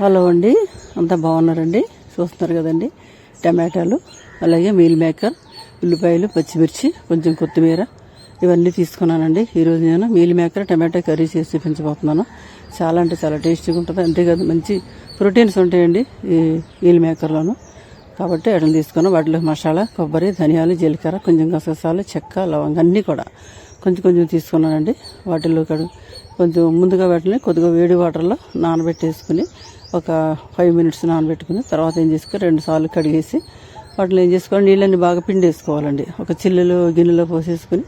Hello అండి. అంతా బాగున్నారండి? చూస్తున్నారు కదండి? టమాటాలు అలాగే మీల్ మేకర్ ఉల్లిపాయలు పచ్చిమిర్చి కొంచెం కొత్తిమీర ఇవన్నీ తీసుకున్నానండి. ఈరోజు నేను మీల్ మేకర్ టమాటా కర్రీ చేసి చూపించబోతున్నాను. చాలా అంటే చాలా టేస్టీగా ఉంటుంది. అంతేకాదు మంచి ప్రోటీన్స్ ఉంటాయండి ఈ మీల్ మేకర్లోను. కాబట్టి వాటిని తీసుకున్నాను. వాటిలో మసాలా కొబ్బరి ధనియాలు జీలకర్ర కొంచెం గసగసాలు చెక్క లవంగ అన్నీ కూడా కొంచెం కొంచెం తీసుకున్నానండి. వాటిల్లో కడు కొంచెం ముందుగా వాటిని కొద్దిగా వేడి వాటర్లో నానబెట్టేసుకుని ఒక ఫైవ్ మినిట్స్ నానబెట్టుకుని తర్వాత ఏం చేసుకుని రెండు సార్లు కడిగేసి వాటిని ఏం చేసుకోవాలి? నీళ్ళని బాగా పిండేసుకోవాలండి. ఒక చిల్లులో గిన్నెలో పోసేసుకుని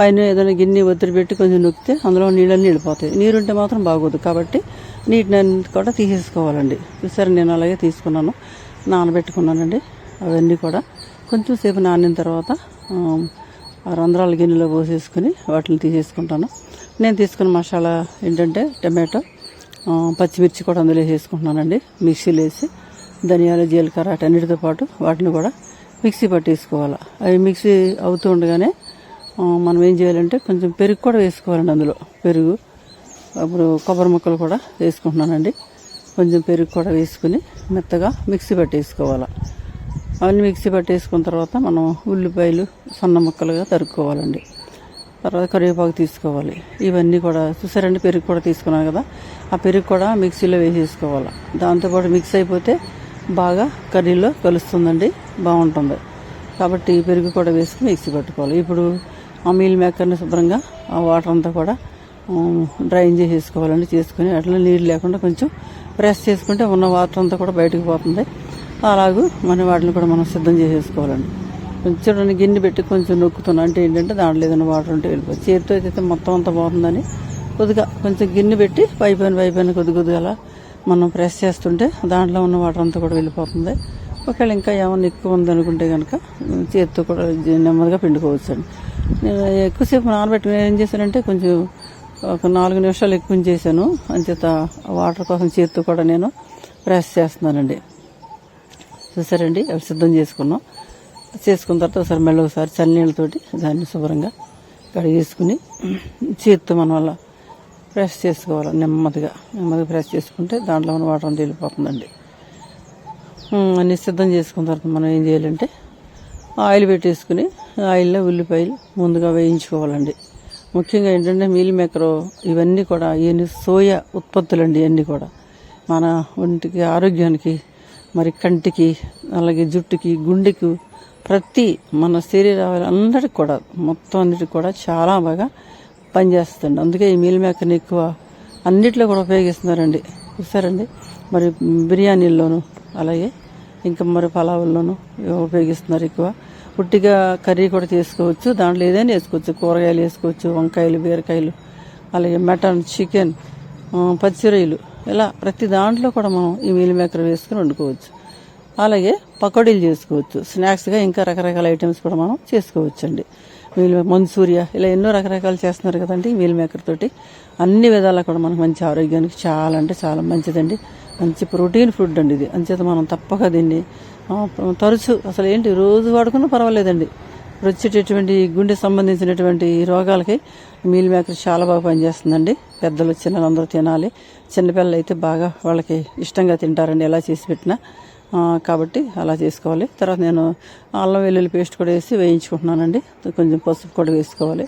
పైన ఏదైనా గిన్నె ఒత్తిడి పెట్టి కొంచెం నొక్కితే అందులో నీళ్ళన్నీ వెళ్ళిపోతాయి నీరుంటే మాత్రం బాగోదు. కాబట్టి నీటిని కూడా తీసేసుకోవాలండి. చూసారు నేను అలాగే తీసుకున్నాను. నానబెట్టుకున్నానండి. అవన్నీ కూడా కొంచెం సేపు నానిన తర్వాత రంధ్రాల గిన్నెలో పోసేసుకుని వాటిని తీసేసుకుంటాను. నేను తీసుకున్న మసాలా ఏంటంటే టమాటో పచ్చిమిర్చి కూడా అందులో వేసేసుకుంటున్నానండి. మిక్సీలో వేసి ధనియాలు జీలకర్ర అటన్నిటితో పాటు వాటిని కూడా మిక్సీ పట్టేసుకోవాలి. అవి మిక్సీ అవుతూ ఉండగానే మనం ఏం చేయాలంటే కొంచెం పెరుగు కూడా వేసుకోవాలండి అందులో. పెరుగు అప్పుడు కొబ్బరి ముక్కలు కూడా వేసుకుంటున్నానండి. కొంచెం పెరుగు కూడా వేసుకుని మెత్తగా మిక్సీ పట్టేసుకోవాలి. అవన్నీ మిక్సీ పట్టేసుకున్న తర్వాత మనం ఉల్లిపాయలు సన్న ముక్కలుగా తరుక్కోవాలండి. తర్వాత కరివేపాకు తీసుకోవాలి. ఇవన్నీ కూడా చూసారండి పెరుగు కూడా తీసుకున్నాను కదా. ఆ పెరుగు కూడా మిక్సీలో వేసేసుకోవాలి. దాంతోపాటు మిక్స్ అయిపోతే బాగా కర్రీలో కలుస్తుందండి. బాగుంటుంది. కాబట్టి పెరుగు కూడా వేసుకుని మిక్సీ పట్టుకోవాలి. ఇప్పుడు ఆ మీల్ మేకర్ని శుభ్రంగా ఆ వాటర్ అంతా కూడా డ్రైన్ చేసేసుకోవాలండి. చేసుకుని అట్లా నీళ్ళు లేకుండా కొంచెం ప్రెస్ చేసుకుంటే ఉన్న వాటర్ అంతా కూడా బయటకు పోతుంది. అలాగూ మన వాటిని కూడా మనం సిద్ధం చేసేసుకోవాలండి. కొంచెం గిన్నె పెట్టి కొంచెం నొక్కుతున్నా. అంటే ఏంటంటే దాంట్లో ఏదైనా వాటర్ ఉంటే వెళ్ళిపోయి చేతితో అయితే మొత్తం అంతా పోతుందని కొద్దిగా కొంచెం గిన్నె పెట్టి పైపైన పైపైన కొద్ది కొద్దిగా అలా మనం ప్రెస్ చేస్తుంటే దాంట్లో ఉన్న వాటర్ అంతా కూడా వెళ్ళిపోతుంది. ఒకవేళ ఇంకా ఏమన్నా ఎక్కువ ఉందనుకుంటే కనుక చేతితో కూడా నెమ్మదిగా పిండుకోవచ్చు అండి నేను ఎక్కువసేపు నానబెట్టుకుని ఏం చేశానంటే కొంచెం ఒక నాలుగు నిమిషాలు ఎక్కువ చేశాను అంచేత వాటర్ కోసం చేతితో కూడా నేను ప్రెస్ చేస్తున్నానండి. చూసారండి? అవి సిద్ధం చేసుకున్నాం. చేసుకున్న తర్వాత ఒకసారి మళ్ళీ ఒకసారి చల్లనీళ్ళతోటి దాన్ని శుభ్రంగా కడిగేసుకుని చేతితో మనం అలా ప్రెస్ చేసుకోవాలి నెమ్మదిగా. నెమ్మదిగా ప్రెస్ చేసుకుంటే దాంట్లో ఉన్న వాటర్ అంతా వెళ్ళిపోతుందండి. అన్నీ సిద్ధం చేసుకున్న తర్వాత మనం ఏం చేయాలంటే ఆయిల్ పెట్టేసుకుని ఆయిల్లో ఉల్లిపాయలు ముందుగా వేయించుకోవాలండి. ముఖ్యంగా ఏంటంటే మీల్ మేకర్ ఇవన్నీ కూడా ఇవన్నీ సోయా ఉత్పత్తులండి ఇవన్నీ కూడా. మన ఒంటికి ఆరోగ్యానికి మరి కంటికి అలాగే జుట్టుకి గుండెకి ప్రతి మన శరీర అందరికి కూడా మొత్తం అన్నిటికి కూడా చాలా బాగా పనిచేస్తుంది అందుకే ఈ మీల్ మేకర్ని ఎక్కువ అన్నిట్లో కూడా ఉపయోగిస్తున్నారండి. చూసారండి? మరి బిర్యానీల్లోనూ అలాగే ఇంకా మరి పలావుల్లోనూ ఉపయోగిస్తున్నారు ఎక్కువ. పుట్టిగా కర్రీ కూడా చేసుకోవచ్చు దాంట్లో ఏదైనా వేసుకోవచ్చు. కూరగాయలు వేసుకోవచ్చు వంకాయలు బీరకాయలు అలాగే మటన్ చికెన్ ఆ, పచ్చి రొయ్యలు ఇలా ప్రతి దాంట్లో కూడా మనం ఈ మీల్ మేకర్ వేసుకుని వండుకోవచ్చు. అలాగే పకోడీలు చేసుకోవచ్చు. స్నాక్స్గా ఇంకా రకరకాల ఐటమ్స్ కూడా మనం చేసుకోవచ్చు అండి మీల్ మంచూరియా ఇలా ఎన్నో రకరకాలు చేస్తున్నారు కదండి మీల్ మేకర్ తోటి. అన్ని విధాలా కూడా మనకు మంచి ఆరోగ్యానికి చాలా అంటే చాలా మంచిదండి. మంచి ప్రోటీన్ ఫుడ్ అండి ఇది. అంచేత మనం తప్పక దీన్ని తరచు అసలు ఏంటి రోజు వాడుకున్నా పర్వాలేదండి. వచ్చేటటువంటి గుండె సంబంధించినటువంటి రోగాలకి మీల్ మేకర్ చాలా బాగా పనిచేస్తుందండి. పెద్దలు చిన్నలు అందరూ తినాలి. చిన్నపిల్లలు అయితే బాగా వాళ్ళకి ఇష్టంగా తింటారండి. ఎలా చేసి పెట్టినా కాబట్టి అలా చేసుకోవాలి. తర్వాత నేను అల్లం వెల్లుల్లి పేస్ట్ కూడా వేసి వేయించుకుంటున్నానండి. కొంచెం పసుపు కూడా వేసుకోవాలి.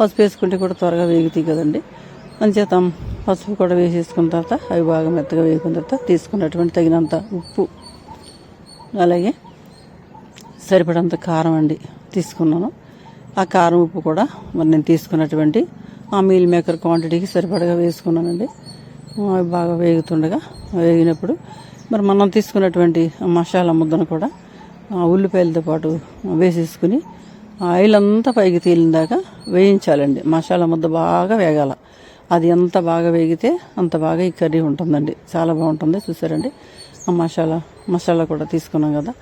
పసుపు వేసుకుంటే కూడా త్వరగా వేగుతాయి కదండి. అంచేత పసుపు కూడా వేసేసుకున్న తర్వాత అవి బాగా మెత్తగా వేగుకున్న తర్వాత తీసుకున్నటువంటి తగినంత ఉప్పు అలాగే సరిపడంత కారం అండి తీసుకున్నాను. ఆ కారం ఉప్పు కూడా మరి నేను తీసుకున్నటువంటి ఆ మీల్ మేకర్ క్వాంటిటీకి సరిపడగా వేసుకున్నానండి. అవి బాగా వేగుతుండగా వేగినప్పుడు మరి మనం తీసుకున్నటువంటి ఆ మసాలా ముద్దను కూడా ఉల్లిపాయలతో పాటు వేసేసుకుని ఆయిల్ అంతా పైకి తేలిన దాకా వేయించాలండి. మసాలా ముద్ద బాగా వేగాల. అది ఎంత బాగా వేగితే అంత బాగా ఈ కర్రీ ఉంటుందండి. చాలా బాగుంటుంది. చూసారండి? ఆ మసాలా మసాలా కూడా తీసుకున్నాం కదా.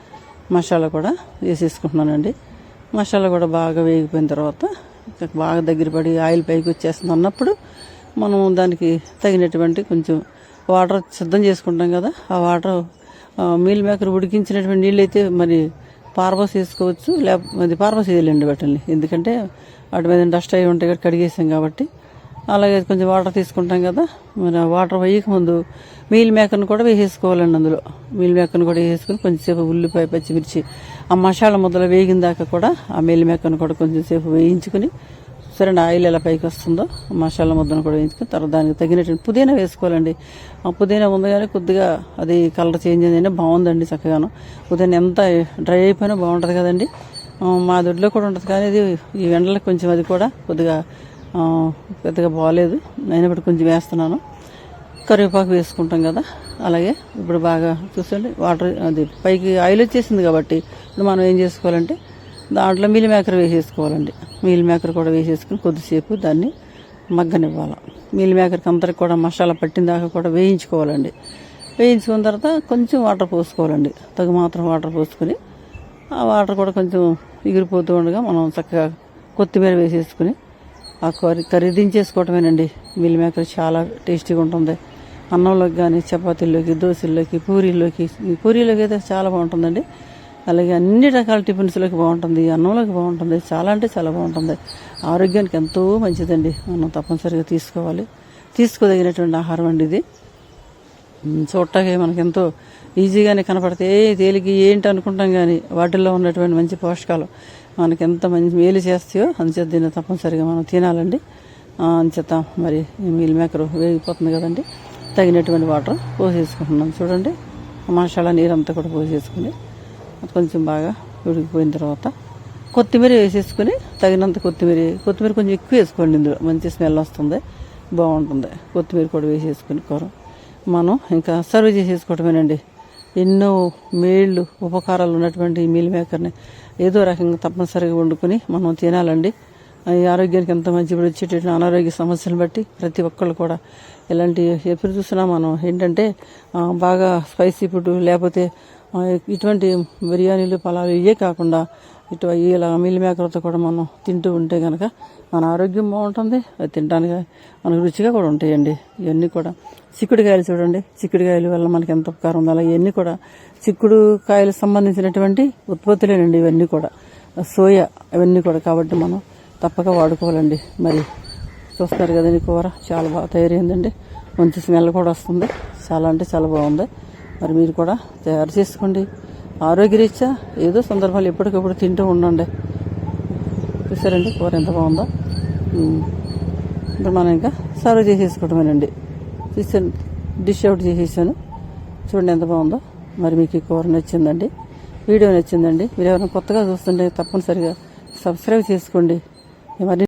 మసాలా కూడా వేసేసుకుంటున్నానండి. మసాలా కూడా బాగా వేగిపోయిన తర్వాత బాగా దగ్గర పడి ఆయిల్ పైకి వచ్చేస్తుంది అన్నప్పుడు మనం దానికి తగినటువంటి కొంచెం వాటర్ సిద్ధం చేసుకుంటాం కదా. ఆ వాటర్ మీల్ మేకర్ ఉడికించినటువంటి నీళ్ళు అయితే మరి పారబోస్ వేసుకోవచ్చు లేకపోతే పారబోస్ వేయలేండి వాటిని ఎందుకంటే వాటి మీద డస్ట్ అయి ఉంటాయి కాబట్టి కడిగేసాం కాబట్టి. అలాగే కొంచెం వాటర్ తీసుకుంటాం కదా. మరి వాటర్ వేయక ముందు మీల్ మేకర్ని కూడా వేసేసుకోవాలండి అందులో. మీల్ మేకర్ని కూడా వేసేసుకుని కొంచెంసేపు ఉల్లిపాయ పచ్చిమిర్చి ఆ మసాలా ముద్దలు వేగిన దాకా కూడా ఆ మీల్ మేకర్ని కూడా కొంచెం సేపు వేయించుకుని సరే ఆయిల్ ఎలా పైకి వస్తుందో మసాలా ముద్దను కూడా వేయించుకుని తర్వాత దానికి తగినట్టు పుదీనా వేసుకోవాలండి. ఆ పుదీనా ఉంది కానీ కొద్దిగా అది కలర్ చేంజ్ అయింది బాగుందండి చక్కగాను. పుదీనా ఎంత డ్రై అయిపోయినా బాగుంటుంది కదండి. మా దొడ్లో కూడా ఉంటుంది కానీ ఇది ఈ ఎండలకు కొంచెం అది కూడా కొద్దిగా పెద్దగా బాగాలేదు అయినప్పుడు కొంచెం వేస్తున్నాను. కరివేపాకు వేసుకుంటాం కదా అలాగే ఇప్పుడు బాగా చూసండి వాటర్ అది పైకి ఆయిల్ వచ్చేసింది కాబట్టి ఇప్పుడు మనం ఏం చేసుకోవాలంటే దాంట్లో మిల్ మేకర్ వేసేసుకోవాలండి. మిల్ మేకర్ కూడా వేసేసుకుని కొద్దిసేపు దాన్ని మగ్గనివ్వాలి. మిల్ మేకర్కి అందరికి కూడా మసాలా పట్టిన దాకా కూడా వేయించుకోవాలండి. వేయించుకున్న తర్వాత కొంచెం వాటర్ పోసుకోవాలండి. తగు మాత్రం వాటర్ పోసుకొని ఆ వాటర్ కూడా కొంచెం ఎగిరిపోతూ ఉండగా మనం చక్కగా కొత్తిమీర వేసేసుకుని ఆ కర్రీ కర్రీ దించేసుకోవటమేనండి. మిల్ మేకర్ చాలా టేస్టీగా ఉంటుంది. అన్నంలోకి కానీ చపాతీల్లోకి దోశల్లోకి పూరీల్లోకి పూరీలోకి అయితే చాలా బాగుంటుందండి. అలాగే అన్ని రకాల టిఫిన్స్లోకి బాగుంటుంది అన్నంలోకి బాగుంటుంది చాలా అంటే చాలా బాగుంటుంది. ఆరోగ్యానికి ఎంతో మంచిదండి. మనం తప్పనిసరిగా తీసుకోవాలి. తీసుకోదగినటువంటి ఆహారం అండి ఇది. చూడటానికి మనకి ఎంతో ఈజీగానే కనపడితే ఏ ఏంటి అనుకుంటాం కానీ వాటిల్లో ఉన్నటువంటి మంచి పోషకాలు మనకి ఎంత మంచి మేలు చేస్తాయో అందుచేత దీన్ని తప్పనిసరిగా మనం తినాలండి. ఆ, అంచేత మరి ఈ మీల్ మేకర్ వేగిపోతుంది కదండి. తగినటువంటి వాటర్ పోసేసుకుంటున్నాం. చూడండి. మసాలా నీరు అంతా కూడా పోసేసుకుని కొంచెం బాగా ఉడికిపోయిన తర్వాత కొత్తిమీర వేసేసుకుని తగినంత కొత్తిమీర కొత్తిమీర కొంచెం ఎక్కువ వేసుకోండి ఇందులో. మంచి స్మెల్ వస్తుంది బాగుంటుంది. కొత్తిమీర కూడా వేసేసుకుని కూర. మనం ఇంకా సర్వ్ చేసేసుకోవటమేనండి. ఎన్నో మేళ్ళు ఉపకారాలు ఉన్నటువంటి ఈ మీల్ మేకర్ని ఏదో రకంగా తప్పనిసరిగా వండుకొని మనం తినాలండి. ఈ ఆరోగ్యానికి ఎంత మంచి ఇప్పుడు వచ్చేటటువంటి అనారోగ్య సమస్యలను బట్టి ప్రతి ఒక్కళ్ళు కూడా ఇలాంటి ఎప్పుడు చూసినా మనం ఏంటంటే బాగా స్పైసీ ఫుడ్ లేకపోతే ఇటువంటి బిర్యానీలు పలాలు ఇవే కాకుండా ఇటు ఇలా మీల్ మేకర్తో కూడా మనం తింటూ ఉంటే కనుక మన ఆరోగ్యం బాగుంటుంది అది తినడానికి మనకు రుచిగా కూడా ఉంటాయండి. ఇవన్నీ కూడా చిక్కుడుకాయలు చూడండి. చిక్కుడుకాయల వల్ల మనకి ఎంత ఉపకారం ఉంది అలాగే ఇవన్నీ కూడా చిక్కుడు కాయలకు సంబంధించినటువంటి ఉత్పత్తులేనండి ఇవన్నీ కూడా. సోయా ఇవన్నీ కూడా కాబట్టి మనం తప్పక వాడుకోవాలండి. మరి చూస్తారు కదండి కూర చాలా బాగా తయారైందండి. మంచి స్మెల్ కూడా వస్తుంది. చాలా అంటే చాలా బాగుంది. మరి మీరు కూడా తయారు చేసుకోండి. ఆరోగ్యరీత్యా ఏదో సందర్భాలు ఎప్పటికప్పుడు తింటూ ఉండండి. చూసారండి కూర ఎంత బాగుందో? ఇప్పుడు మనం ఇంకా సర్వ్ చేసేసుకోవటమేనండి. చూసాను డిష్ అవుట్ చేసేసాను. చూడండి ఎంత బాగుందో. మరి మీకు ఈ కూర నచ్చిందండి. వీడియో నచ్చిందండి. మీరు ఎవరైనా కొత్తగా చూస్తుంటే తప్పనిసరిగా సబ్స్క్రైబ్ చేసుకోండి. మరి